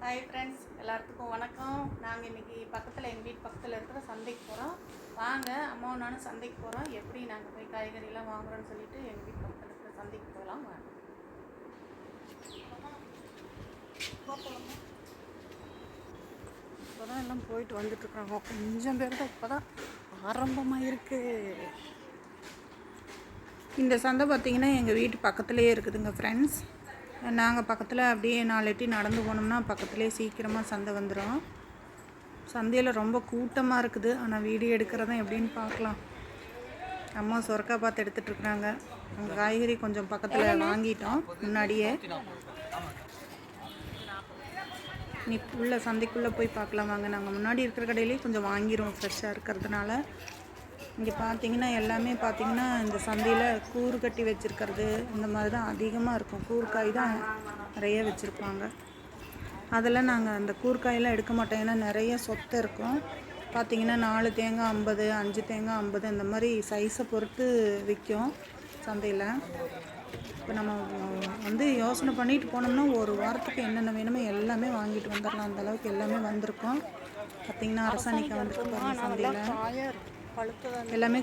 Hi friends எல்லாத்துக்கும் வணக்கம். நாங்கள் இன்றைக்கி பக்கத்தில் எங்கள் வீட்டு பக்கத்தில் இருக்கிற சந்தைக்கு போகிறோம் வாங்க அம்மாவும் நானும் சந்தைக்கு போகிறோம் எப்படி நாங்கள் போய் காய்கறிலாம் வாங்குறோம்னு சொல்லிட்டு எங்கள் வீட்டு பக்கத்தில் இருக்கிற சந்தைக்கு போகலாம் வாங்க. இப்போ தான் எல்லாம் போயிட்டு வந்துட்டுருக்குறாங்க கொஞ்சம் பேர் தான் இப்போ தான் ஆரம்பமாக இருக்குது இந்த சந்தை பார்த்திங்கன்னா எங்கள் வீட்டு பக்கத்துலேயே இருக்குதுங்க ஃப்ரெண்ட்ஸ் நாங்கள் பக்கத்தில் அப்படியே நாலு எட்டி நடந்து போனோம்னா பக்கத்துலேயே சீக்கிரமாக சந்தை வந்துடும் சந்தையில் ரொம்ப கூட்டமாக இருக்குது. ஆனால் வீடியோ எடுக்கிறதும் எப்படின்னு பார்க்கலாம். அம்மா சொரக்கா பார்த்து எடுத்துகிட்டு இருக்கிறாங்க. அங்கே காய்கறி கொஞ்சம் பக்கத்தில் வாங்கிட்டோம். முன்னாடியே. நீ உள்ள சந்தைக்குள்ளே போய் பார்க்கலாம். வாங்க நாங்கள் முன்னாடி இருக்கிற கடையிலேயே கொஞ்சம் வாங்கிடுவோம் ஃப்ரெஷ்ஷாக இருக்கிறதுனால. இங்கே பார்த்தீங்கன்னா எல்லாமே பார்த்தீங்கன்னா இந்த சந்தையில் கூறு கட்டி வச்சுருக்கிறது இந்த மாதிரி தான் அதிகமாக இருக்கும். கூர்க்காய் தான் நிறைய வச்சுருப்பாங்க. அதெல்லாம் நாங்கள் அந்த கூர்க்காயெல்லாம் எடுக்க மாட்டோம். ஏன்னா நிறைய சொத்தை இருக்கும். பார்த்தீங்கன்னா நாலு தேங்காய் ஐம்பது அஞ்சு தேங்காய் ஐம்பது இந்த மாதிரி சைஸை பொறுத்து விற்கும் சந்தையில். இப்போ நம்ம வந்து யோசனை பண்ணிட்டு போனோம்னா ஒரு வாரத்துக்கு என்னென்ன வேணுமோ எல்லாமே வாங்கிட்டு வந்துடலாம் அந்த அளவுக்கு எல்லாமே வந்திருக்கோம். பார்த்தீங்கன்னா அரசாணிக்காய் வந்துருக்கு சந்தையில். எல்லாமே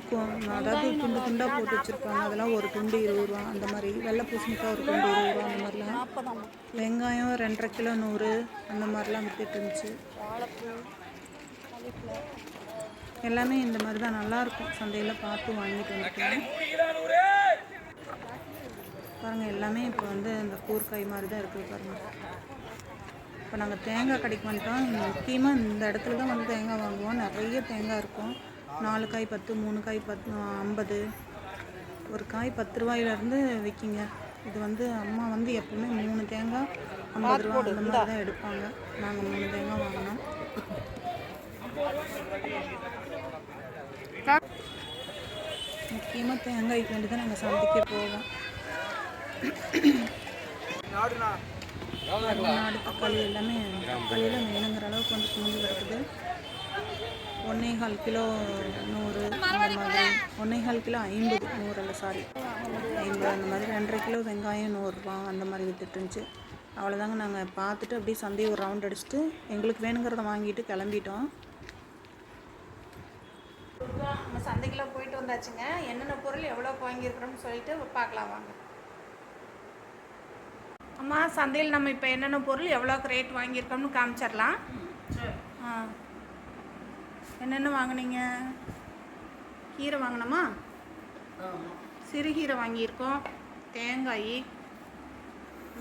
அதாவது துண்டு துண்டாக போட்டு வச்சுருப்பாங்க. அதெல்லாம் ஒரு துண்டு இருபது ரூபா. அந்த மாதிரி வெள்ளை பூசணிக்காய் ஒரு துண்டு இருபது ரூபா. அந்த மாதிரிலாம். வெங்காயம் ரெண்டரை கிலோ நூறு. அந்த மாதிரிலாம் வித்துட்டு இருந்துச்சு. எல்லாமே இந்த மாதிரி தான். நல்லாயிருக்கும் சந்தையில் பார்த்து வாங்கிட்டு வந்துட்டேன். பாருங்கள் எல்லாமே இப்போ வந்து இந்த கூர்க்காய் மாதிரி தான் இருக்குது பாருங்கள் இப்போ நாங்கள் தேங்காய் கடைக்கு வந்துட்டோம். முக்கியமாக இந்த இடத்துல தான் வந்து தேங்காய் வாங்குவோம். நிறைய தேங்காய் இருக்கும். நாலு காய் பத்து மூணு காய் பத்து ஐம்பது. ஒரு காய் பத்து ரூபாயிலேருந்து விற்கிங்க இது வந்து அம்மா வந்து எப்பவுமே மூணு தேங்காய் ஐம்பது ரூபா அந்த மாதிரி தான் எடுப்பாங்க. நாங்கள் மூணு தேங்காய் வாங்கினோம். முக்கியமாக தேங்காய்க்கு வேண்டி தான் நாங்கள் சந்தைக்கே போவோம். நாடு தக்காளி எல்லாமே தக்காளியெல்லாம் வேணுங்கிற அளவுக்கு வந்து குமிஞ்சு கிடக்குது. ஒன்றே கால் கிலோ நூறு அந்த மாதிரி ஒன்றே கால் கிலோ ஐம்பது நூறு இல்லை சாரி ஐம்பது அந்த மாதிரி ரெண்டரை கிலோ வெங்காயம் நூறுரூவா அந்த மாதிரி வித்துட்டு இருந்துச்சு. அவ்வளோதாங்க நாங்கள் பார்த்துட்டு அப்படியே சந்தையை ஒரு ரவுண்ட் அடிச்சுட்டு எங்களுக்கு வேணுங்கிறத வாங்கிட்டு கிளம்பிட்டோம். நம்ம சந்தைக்கெல்லாம் போயிட்டு வந்தாச்சுங்க. என்னென்ன பொருள் எவ்வளோ வாங்கியிருக்கிறோம்னு சொல்லிட்டு பார்க்கலாம் வாங்க. அம்மா சந்தையில் நம்ம இப்போ என்னென்ன பொருள் எவ்வளோக்கு ரேட் வாங்கியிருக்கோம்னு காமிச்சிடலாம். ஆ. என்னென்ன வாங்குனீங்க? கீரை வாங்கினோமா? சிறுகீரை வாங்கியிருக்கோம். தேங்காய்.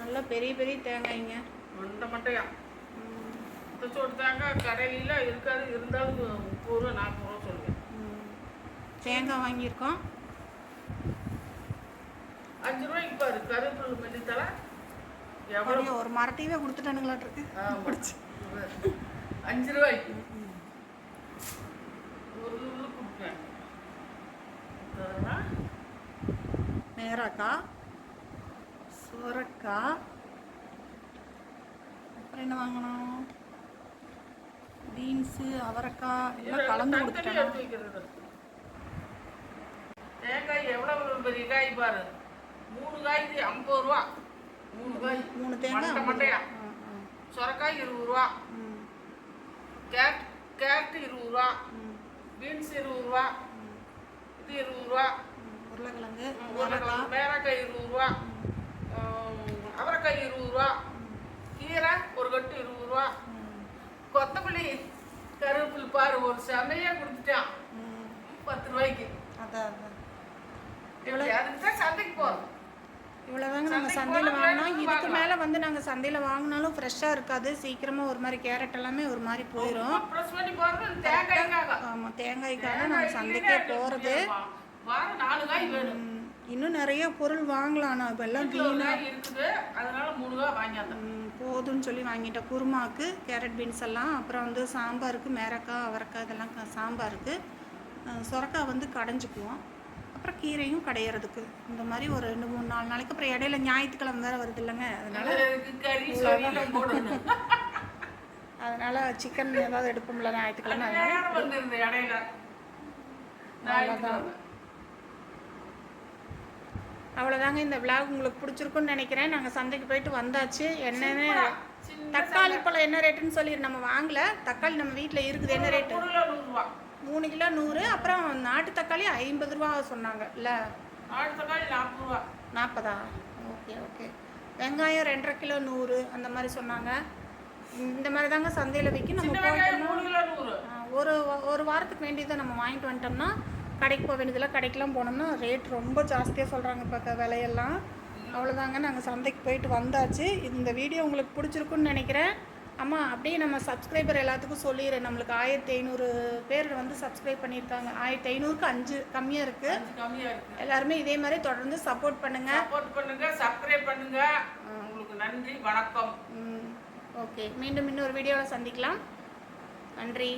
நல்ல பெரிய பெரிய தேங்காய்ங்க. மண்டை மண்டையா? சோறு தேங்காய் கடையில இருக்காது இருந்தாலும் முப்பது ரூபா நாற்பது ரூபா சொல்லுவேன். தேங்காய் வாங்கியிருக்கோம். அஞ்சு ரூபாய்க்கு பாரு கருவேப்பிலை மெல்லித்தலை எவ்வளோ ஒரு மரத்தையே கொடுத்துட்டானுங்களாட்டிருக்கு பிடிச்சி அஞ்சு ரூபாய்க்கு ஒரு இது கொடுப்பேன் அதெல்லாம் மேராக்காய் சுரக்காய் அப்புறம் என்ன வாங்கணும் பீன்ஸு அவரைக்காய் எல்லாம் கலந்து வைக்கிறது தேங்காய் எவ்வளோ பெரிய காய் பாரு மூணு காய்க்கு ஐம்பது ரூபா மூணு காய் மூணு தேங்காய் ஆ. சொரக்காய் இருபது ரூபா கேரட் கேரட் இருபது ரூபா பீன்ஸ் இருபது ரூபா இது இருபது ரூபா. உருளைக்கிழங்கு உருளைக்கிழங்கு, மேரக்காய் இருபது ரூபா. அவரைக்காய் இருபது ரூபா. கீரை ஒரு கட்டு இருபது ரூபா. கொத்தமல்லி கருவேப்பிலை பாரு ஒரு செமையா கொடுத்துட்டான். பத்து ரூபாய்க்கு. அதான் அதான். எப்படி அதுக்கு தான் சந்தைக்கு போகிறோம் இவ்வளோதாங்க நாங்கள் சந்தையில் வாங்கினோம். இதுக்கு. மேலே வந்து நாங்கள் சந்தையில் வாங்கினாலும் ஃப்ரெஷ்ஷாக இருக்காது. சீக்கிரமாக ஒரு மாதிரி கேரட் எல்லாமே ஒரு மாதிரி போயிடும் ஆமாம் தேங்காய்க்காக. நாங்கள் சந்தைக்கே போகிறது வாரம் நாலு காய் வேணும். இன்னும் நிறைய பொருள் வாங்கலாம் ஆனால் இப்போ எல்லாம் காய் இருக்குது அதனால மூணு காய் வாங்கியாந்தேன். ம், போதும்னு சொல்லி வாங்கிட்டேன். குருமாவுக்கு கேரட் பீன்ஸ் எல்லாம் அப்புறம் வந்து சாம்பாருக்கு மேரக்காய் அவரைக்காய் இதெல்லாம் சாம்பாருக்கு. சொரக்காய் வந்து கடைஞ்சிக்குவோம். அப்புறம் கீரையும் கடையிறதுக்கு. இந்த மாதிரி ஒரு ரெண்டு மூணு நாலு நாளைக்கு அப்புறம் இடையில ஞாயிற்றுக்கிழமை வேறு வருது இல்லைங்க. அதனால அதனால சிக்கன் ஏதாவது எடுப்போம்ல ஞாயிற்றுக்கிழமை அதனால. அவ்வளோதான் அவ்வளோதாங்க இந்த விளாக் உங்களுக்கு பிடிச்சிருக்குன்னு நினைக்கிறேன். நாங்கள் சந்தைக்கு போயிட்டு வந்தாச்சு. என்னென்ன தக்காளி பழம் என்ன ரேட்டுன்னு சொல்லி நம்ம வாங்கல. தக்காளி நம்ம வீட்டில் இருக்குது. என்ன ரேட்டு மூணு கிலோ நூறு. அப்புறம் நாட்டு தக்காளி ஐம்பது ரூபா சொன்னாங்க. இல்லை? நாட்டு தக்காளி நாற்பது ரூபா. நாற்பதா? Okay okay. வெங்காயம் ரெண்டரை கிலோ நூறு. அந்த மாதிரி சொன்னாங்க. இந்த மாதிரி தாங்க சந்தையில் விற்கும் நம்ம போயிட்டோம்னா ஒரு ஒரு வாரத்துக்கு வேண்டியதை நம்ம வாங்கிட்டு வந்துட்டோம்னா கடைக்கு போக வேண்டியதில்லை கடைக்கெலாம் போனோம்னா ரேட் ரொம்ப ஜாஸ்தியாக சொல்கிறாங்க இப்போ விலையெல்லாம். அவ்வளோதாங்க நாங்கள் சந்தைக்கு போயிட்டு வந்தாச்சு. இந்த வீடியோ உங்களுக்கு பிடிச்சிருக்குன்னு நினைக்கிறேன். அம்மா அப்படியே நம்ம சப்ஸ்கிரைபர் எல்லாத்துக்கும் சொல்லிடுறேன். நம்மளுக்கு ஆயிரத்தி ஐநூறு பேர் வந்து சப்ஸ்கிரைப் பண்ணியிருக்காங்க. ஆயிரத்தி ஐநூறுக்கு அஞ்சு கம்மியாக இருக்குது அஞ்சு கம்மியா இருக்கு. எல்லாருமே இதே மாதிரி தொடர்ந்து சப்போர்ட் பண்ணுங்கள் சப்போர்ட் பண்ணுங்க சப்ஸ்கிரைப் பண்ணுங்க. உங்களுக்கு நன்றி வணக்கம். ஓகே மீண்டும் இன்னொரு வீடியோவில் சந்திக்கலாம். நன்றி.